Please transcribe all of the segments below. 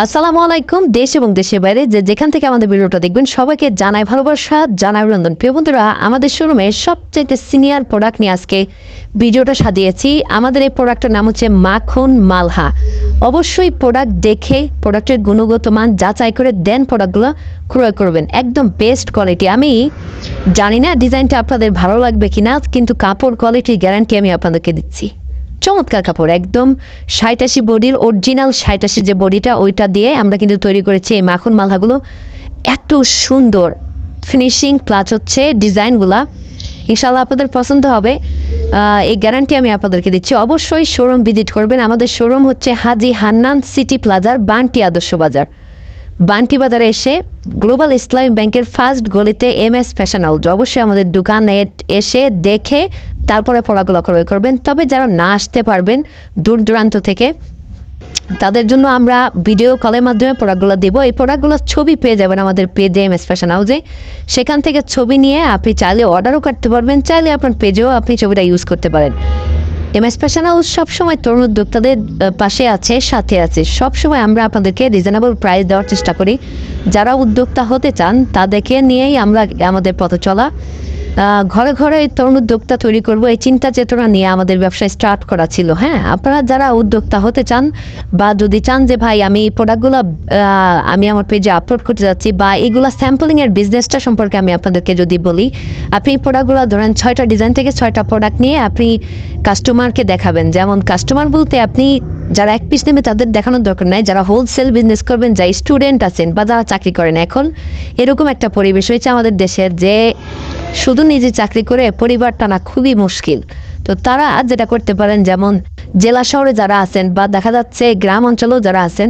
আসসালামু আলাইকুম, দেশ এবং দেশের বাইরে যে যেখান থেকে আমাদের ভিডিওটা দেখবেন সবাইকে জানাই ভালোবাসা, জানাই অভিনন্দন। প্রিয় বন্ধুরা, আমাদের শোরুমে সবচেয়ে সিনিয়র প্রোডাক্ট নিয়ে আজকে ভিডিওটা সাজিয়েছি। আমাদের এই প্রোডাক্টের নাম হচ্ছে মাখন মালহা। অবশ্যই প্রোডাক্ট দেখে প্রোডাক্টের গুণগত মান যাচাই করে দেন প্রোডাক্টগুলো ক্রয় করবেন। একদম বেস্ট কোয়ালিটি আমি জানি না ডিজাইনটা আপনাদের ভালো লাগবে কিনা, কিন্তু কাপড় কোয়ালিটির গ্যারান্টি আমি আপনাদেরকে দিচ্ছি। চমৎকার কাপড়, একদম ষাটাশি বডির অরিজিনাল ষাটাশি যে বডিটা, ওইটা দিয়ে আমরা কিন্তু তৈরি করেছি এই মাখন মালহাগুলো। এত সুন্দর ফিনিশিং প্লাস হচ্ছে ডিজাইনগুলা। ইনশাল্লাহ আপনাদের পছন্দ হবে। এই গ্যারান্টি আমি আপনাদেরকে দিচ্ছি। অবশ্যই শোরুম ভিজিট করবেন। আমাদের শোরুম হচ্ছে হাজি হান্নান সিটি প্লাজার বান্টি আদর্শ বাজার। বান্টি বাজারে এসে গ্লোবাল ইসলামী ব্যাংকের ফার্স্ট গলিতে এম এস ফ্যাশন হাউস। অবশ্যই আমাদের দোকানে এসে দেখে তারপরে পড়াগুলো ক্রয় করবেন। তবে যারা না আসতে পারবেন দূর দূরান্ত থেকে, তাদের জন্য আমরা ভিডিও কলের মাধ্যমে প্রোডাক্টগুলো দেবো। এই প্রোডাক্টগুলোর ছবি পেয়ে যাবেন আমাদের পেজে এম এস ফ্যাশন হাউসে সেখান থেকে ছবি নিয়ে আপনি চাইলে অর্ডারও করতে পারবেন, চাইলে আপনার পেজেও আপনি ছবিটা ইউজ করতে পারেন। এম এস ফ্যাশন হাউস সবসময় তরুণ উদ্যোক্তাদের পাশে আছে, সাথে আছে। সবসময় আমরা আপনাদেরকে রিজনেবল প্রাইস দেওয়ার চেষ্টা করি। যারা উদ্যোক্তা হতে চান, তাদেরকে নিয়েই আমরা আমাদের পথ চলা। ঘরে ঘরে তরুণ উদ্যোক্তা তৈরি করব। এই চিন্তা চেতনা নিয়ে আমাদের ব্যবসা স্টার্ট করা ছিল হ্যাঁ? আপনারা যারা উদ্যোক্তা হতে চান বা যদি চান যে, ভাই, আমি প্রোডাক্টগুলো আমি আমার পেজে আপলোড করতে যাচ্ছি বা এগুলো স্যাম্পলিং এর বিজনেসটা সম্পর্কে আমি আপনাদেরকে যদি বলি, আপনি প্রোডাক্টগুলো ধরেন ছয়টা ডিজাইন থেকে ছয়টা প্রোডাক্ট নিয়ে আপনি কাস্টমারকে দেখাবেন। যেমন কাস্টমার বলতে আপনি যারা এক পিস নেবে তাদের দেখানোর দরকার নাই। যারা হোলসেল বিজনেস করবেন, যারা স্টুডেন্ট আছেন বা যারা চাকরি করেন, এখন এরকম একটা পরিবেশ হয়েছে আমাদের দেশের যে শুধু নিজে চাকরি করে পরিবার টানা খুবই মুশকিল। তো তারা যেটা করতে পারেন যেমন জেলা শহরে যারা আছেন বা দেখা যাচ্ছে গ্রাম অঞ্চলেও যারা আছেন,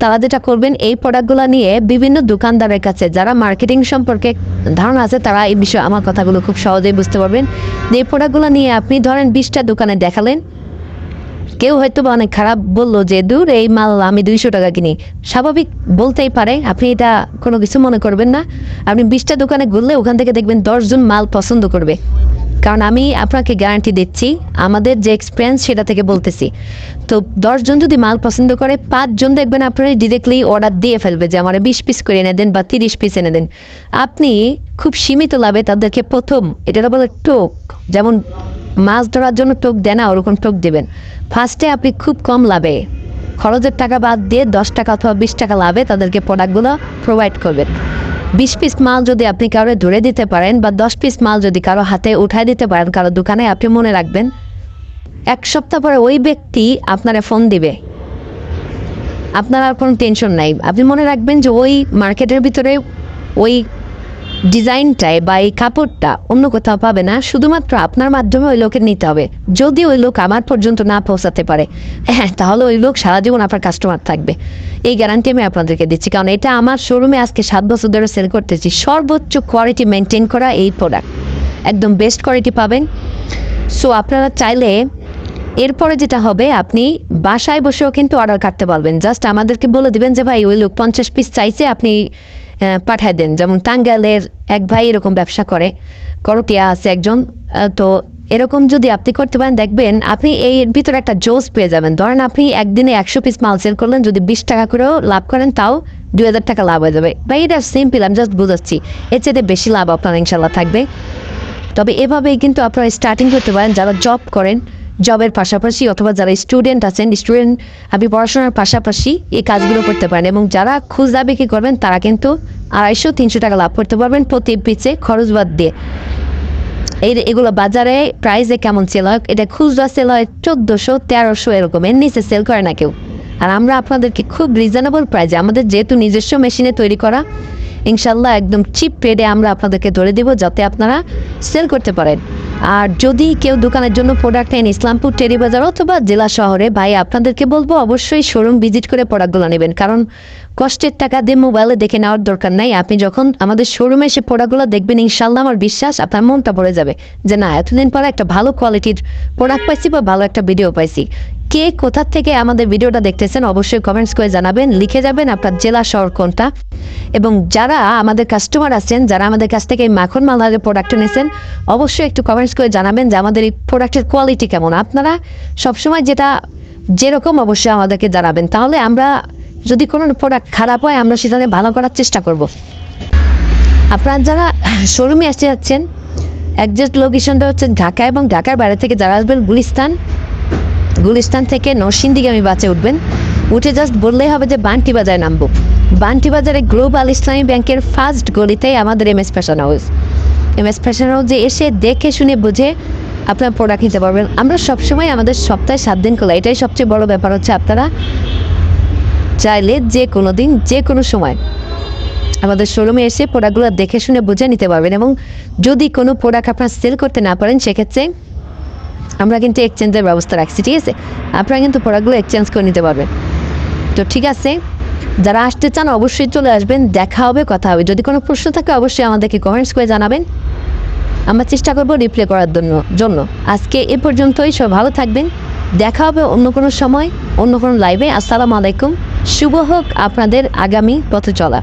তারা যেটা করবেন, এই প্রোডাক্টগুলো নিয়ে বিভিন্ন দোকানদারের কাছে যারা মার্কেটিং সম্পর্কে ধারণা আছে, তারা এই বিষয়ে আমার কথাগুলো খুব সহজেই বুঝতে পারবেন। এই প্রোডাক্টগুলো নিয়ে আপনি ধরেন বিশটা দোকানে দেখালেন কেউ হয়তো বা অনেক খারাপ বলল যে, দূর, এই মাল আমি দুইশো টাকা কিনি। স্বাভাবিক বলতেই পারে, আপনি এটা কোনো কিছু মনে করবেন না। আপনি বিশটা দোকানে ঘুরলে ওখান থেকে দেখবেন দশজন মাল পছন্দ করবে। কারণ আমি আপনাকে গ্যারান্টি দিচ্ছি, আমাদের যে এক্সপিরিয়েন্স সেটা থেকে বলতেছি। তো দশজন যদি মাল পছন্দ করে, পাঁচজন দেখবেন আপনারা ডিরেক্টলি অর্ডার দিয়ে ফেলবে যে, আমার বিশ পিস করে এনে দেন বা তিরিশ পিস এনে দেন। আপনি খুব সীমিত লাভে তাদেরকে প্রথম এটা বলে টোক, যেমন মাছ ধরার জন্য টোক দেন না, ওরকম টোক দেবেন। ফার্স্টে আপনি খুব কম লাভে, খরচের টাকা বাদ দিয়ে দশ টাকা অথবা বিশ টাকা লাভে তাদেরকে প্রোডাক্টগুলো প্রোভাইড করবেন। বিশ পিস মাল যদি আপনি কারও ধরে দিতে পারেন বা দশ পিস মাল যদি কারও হাতে উঠায় দিতে পারেন, কারও দোকানে, আপনি মনে রাখবেন, এক সপ্তাহ পরে ওই ব্যক্তি আপনারা ফোন দিবে। আপনার আর কোনো টেনশন নাই। আপনি মনে রাখবেন যে ওই মার্কেটের ভিতরে ওই ডিজাইনটায় বা এই কাপড়টা অন্য কোথাও পাবে না, শুধুমাত্র আপনার মাধ্যমে ওই লোকের নিতে হবে। যদি ওই লোক আমার পর্যন্ত না পৌঁছাতে পারে হ্যাঁ তাহলে ওই লোক সারা জীবন আপনার কাস্টমার থাকবে। এই গ্যারান্টি আমি আপনাদেরকে দিচ্ছি, কারণ এটা আমার শোরুমে আজকে সাত বছর ধরে সেল করতেছি। সর্বোচ্চ কোয়ালিটি মেনটেন করা এই প্রোডাক্ট একদম বেস্ট কোয়ালিটি পাবেন। সো আপনারা চাইলে এরপরে যেটা হবে, আপনি বাসায় বসেও কিন্তু অর্ডার কাটতে পারবেন। জাস্ট আমাদেরকে বলে দিবেন যে, ভাই, ওই লোক পঞ্চাশ পিস চাইছে, আপনি পাঠায় দেন। যেমন টাঙ্গাইলের এক ভাই এরকম ব্যবসা করে, করটিয়া আছে একজন তো এরকম যদি আপনি করতে পারেন, দেখবেন আপনি এই ভিতরে একটা জোস পেয়ে যাবেন। ধরেন আপনি একদিনে একশো পিস মাল সেল করলেন, যদি বিশ টাকা করেও লাভ করেন, তাও দুই হাজার টাকা লাভ হয়ে যাবে। ভাই, এটা সিম্পল আমি জাস্ট বুঝাচ্ছি। এর চেয়ে বেশি লাভ আপনার ইনশাল্লাহ থাকবে। তবে এভাবেই কিন্তু আপনারা স্টার্টিং করতে পারেন, যারা জব করেন জবের পাশাপাশি অথবা যারা স্টুডেন্ট আছেন স্টুডেন্ট আপনি পড়াশোনার পাশাপাশি এই কাজগুলো করতে পারেন এবং যারা খুচরা বিক্রি করবেন, তারা কিন্তু আড়াইশো, তিনশো টাকা লাভ করতে পারবেন প্রতি পিচে খরচ বাদ দিয়ে। এই এগুলো বাজারে প্রাইসে কেমন সেল হয়, এটা খুচরা সেল হয় চোদ্দোশো, তেরোশো এরকম এর নিচে সেল করে না কেউ। আর আমরা আপনাদেরকে খুব রিজনেবল প্রাইসে আমাদের যেহেতু নিজস্ব মেশিনে তৈরি করা ইনশাল্লাহ একদম চিপ রেটে আমরা আপনাদেরকে ধরে দিব যাতে আপনারা সেল করতে পারেন। আর যদি কেউ দোকানের জন্য প্রোডাক্ট নেন ইসলামপুর টেরিবাজার অথবা জেলা শহরে, ভাই, আপনাদেরকে বলব অবশ্যই শোরুম ভিজিট করে প্রোডাক্টগুলো নেবেন। কারণ কষ্টের টাকা দিয়ে মোবাইলে দেখে নেওয়ার দরকার নাই। আপনি যখন আমাদের শোরুমে এসে প্রোডাক্টগুলো দেখবেন ইনশাল্লাহ আমার বিশ্বাস আপনার মনটা ভরে যাবে যে না, এতদিন পরে একটা ভালো কোয়ালিটির প্রোডাক্ট পাইছি বা ভালো একটা ভিডিও পাইছি। কে কোথা থেকে আমাদের ভিডিওটা দেখতেছেন অবশ্যই কমেন্টস করে জানাবেন। লিখে যাবেন আপনার জেলা, শহর কোনটা। এবং যারা আমাদের কাস্টমার আছেন, যারা আমাদের কাছ থেকে এই মাখন মালহারের প্রোডাক্ট নিয়েছেন অবশ্যই একটু কমেন্টস করে জানাবেন যে আমাদের এই প্রোডাক্টের কোয়ালিটি কেমন। আপনারা সবসময় যেটা যেরকম অবশ্যই আমাদেরকে জানাবেন। তাহলে আমরা যদি কোনো প্রোডাক্ট খারাপ হয়, আমরা সেটা ভালো করার চেষ্টা করব। আপনারা যারা শোরুমে আসতে যাচ্ছেন একজাক্ট লোকেশনটা হচ্ছে ঢাকা এবং ঢাকার বাইরে থেকে যারা আসবেন গুলিস্তান গুলিস্তান থেকে নরসিংদীগামী বাসে উঠবেন। উঠে জাস্ট বললেই হবে যে বান্টি বাজারে নামবো। বান্টি বাজারে গ্লোবাল ইসলামী ব্যাংকের ফার্স্ট গলিতেই আমাদের M S fashion house M S fashion হাউসে এসে দেখে শুনে বুঝে আপনার প্রোডাক্ট নিতে পারবেন। আমরা সবসময় আমাদের সপ্তাহে সাত দিন খোলা। এটাই সবচেয়ে বড় ব্যাপার হচ্ছে আপনারা চাইলে যে কোনো দিন, যে কোনো সময় আমাদের শোরুমে এসে প্রোডাক্টগুলো দেখে শুনে বুঝে নিতে পারবেন এবং যদি কোনো প্রোডাক্ট আপনার সেল করতে না পারেন, সেক্ষেত্রে আমরা কিন্তু এক্সচেঞ্জের ব্যবস্থা রাখছি, ঠিক আছে? আপনারা কিন্তু প্রোডাক্টগুলো এক্সচেঞ্জ করে নিতে পারবেন। তো ঠিক আছে, যারা আসতে চান অবশ্যই চলে আসবেন, দেখা হবে, কথা হবে। যদি কোনো প্রশ্ন থাকে অবশ্যই আমাদেরকে কমেন্টস করে জানাবেন। আমরা চেষ্টা করব রিপ্লে করার জন্য জন্য। আজকে এ পর্যন্তই সব ভালো থাকবেন। দেখা হবে অন্য কোনো সময়, অন্য কোনো লাইভে আসসালামু আলাইকুম। শুভ হোক আপনাদের আগামী পথে চলা।